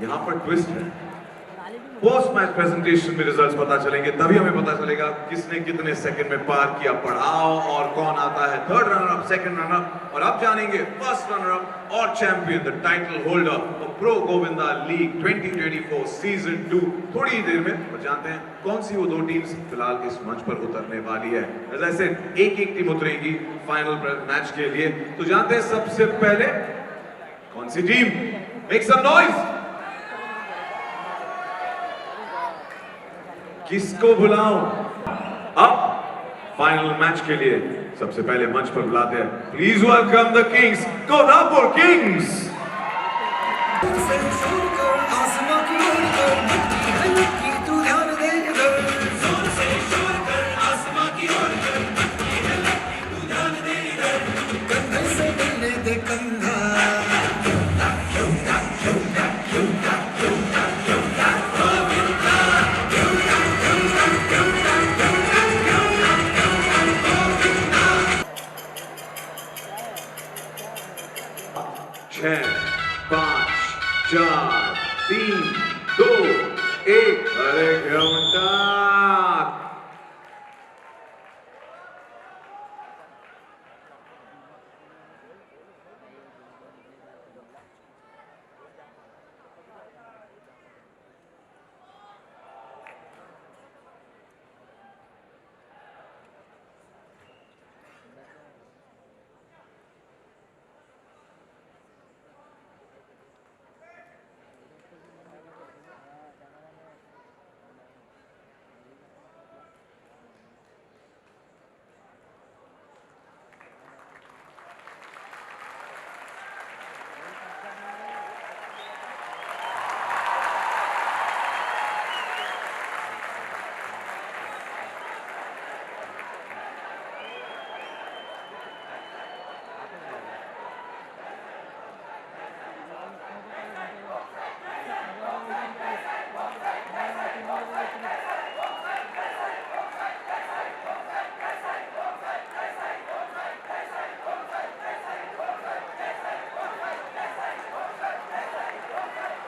पर ट्विस्ट है। Post match presentation में रिजल्ट्स पता चलेंगे, तभी हमें पता चलेगा किसने कितने सेकंड में पार किया पढ़ाओ और कौन आता है third runner up second runner up और अब जानेंगे फ़र्स्ट रनर अप और champion the title holder of pro Govinda league 2024 season 2 थोड़ी देर में, और जानते हैं कौन सी वो दो टीम्स फ़िलहाल इस मंच पर उतरने वाली है। जैसे एक एक टीम उतरेगी फाइनल मैच के लिए। तो जानते हैं सबसे पहले कौन सी टीम मेक सम नॉइज़ किसको बुलाऊं? अब फाइनल मैच के लिए सबसे पहले मंच पर बुलाते हैं। Please welcome the kings Kolhapur kings job.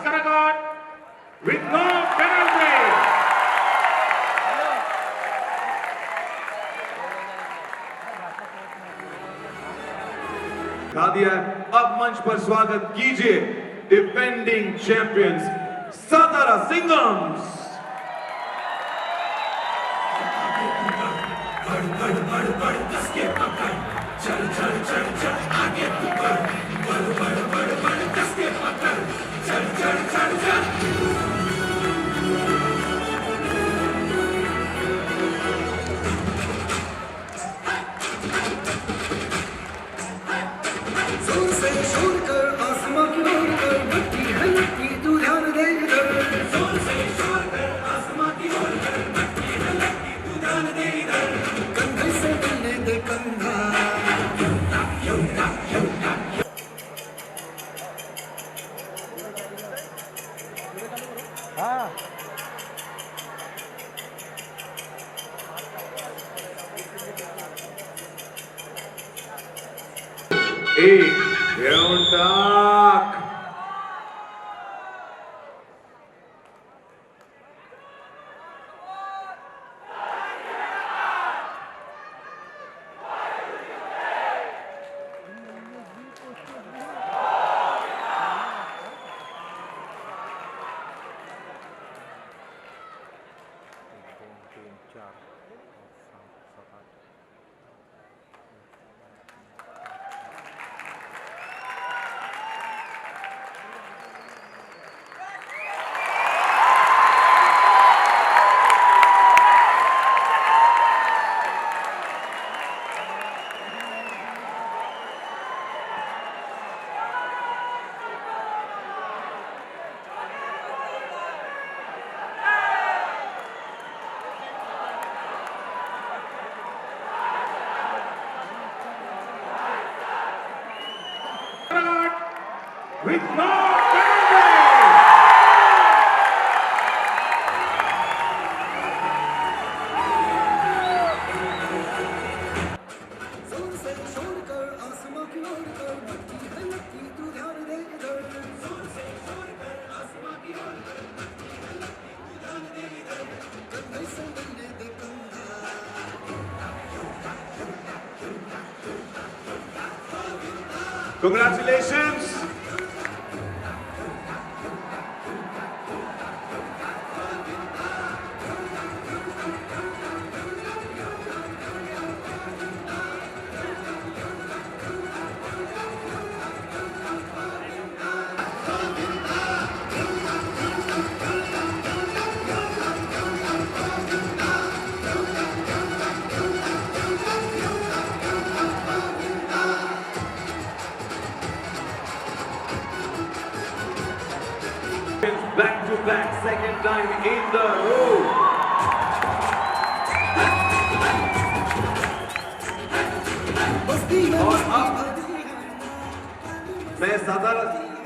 Karagat with no penalty. दिया है अब मंच पर स्वागत कीजिए डिफेंडिंग चैंपियंस सातारा सिंगम्स ज़ोर Eight, down, down. job. with Mark Benedict. Congratulations! Back to back, second time in the row. और अब- मैं सातारा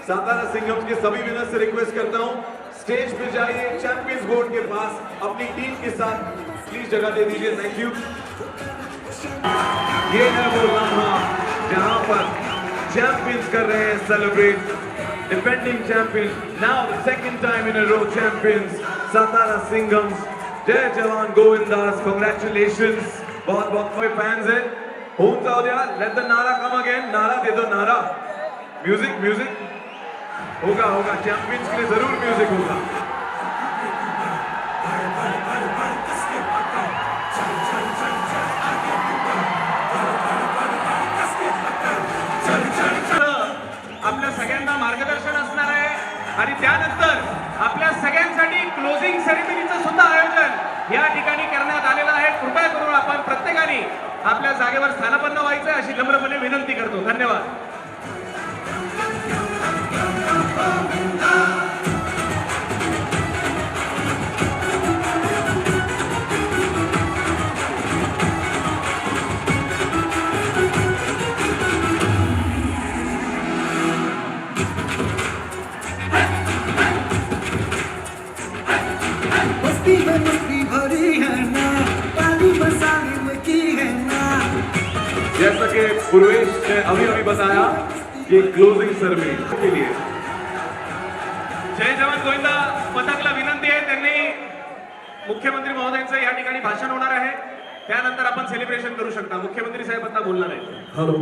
सातारा सिंगम्स के सभी विनर से रिक्वेस्ट करता हूँ स्टेज पे जाइए चैंपियंस बोर्ड के पास अपनी टीम के साथ प्लीज़ जगह दे दीजिए थैंक यू ये है वो लम्हा जहाँ पर चैंपियंस कर रहे हैं celebrate defending champions now the second time in a row champions Satara Singhams Jai Jawan Govindas congratulations बहुत बहुत फैंस हैं होम जाओ यार लेट द नारा कम अगेन नारा दे दो नारा म्यूजिक म्यूजिक होगा होगा चैंपियंस के लिए जरूर म्यूजिक होगा आणि त्यानंतर आपल्या सगळ्यांसाठी क्लोजिंग सेरेमनीचं सुद्धा आयोजन या ठिकाणी करण्यात आलेलं आहे. कृपया करून आपण प्रत्येकाने आपल्या जागेवर स्थानापन्न व्हायचं अशी नम्रपणे विनंती करतो. धन्यवाद. पूर्वेश ने अभी अभी बताया कि क्लोजिंग सेरेमनी के लिए। जय जवान गोविंदा पथकला विनंती आहे त्यांनी मुख्यमंत्री महोदयांचं या ठिकाणी भाषण होणार आहे. त्यानंतर आपण सेलिब्रेशन करू शकता. मुख्यमंत्री साहेब आता बोलणार आहेत. हेलो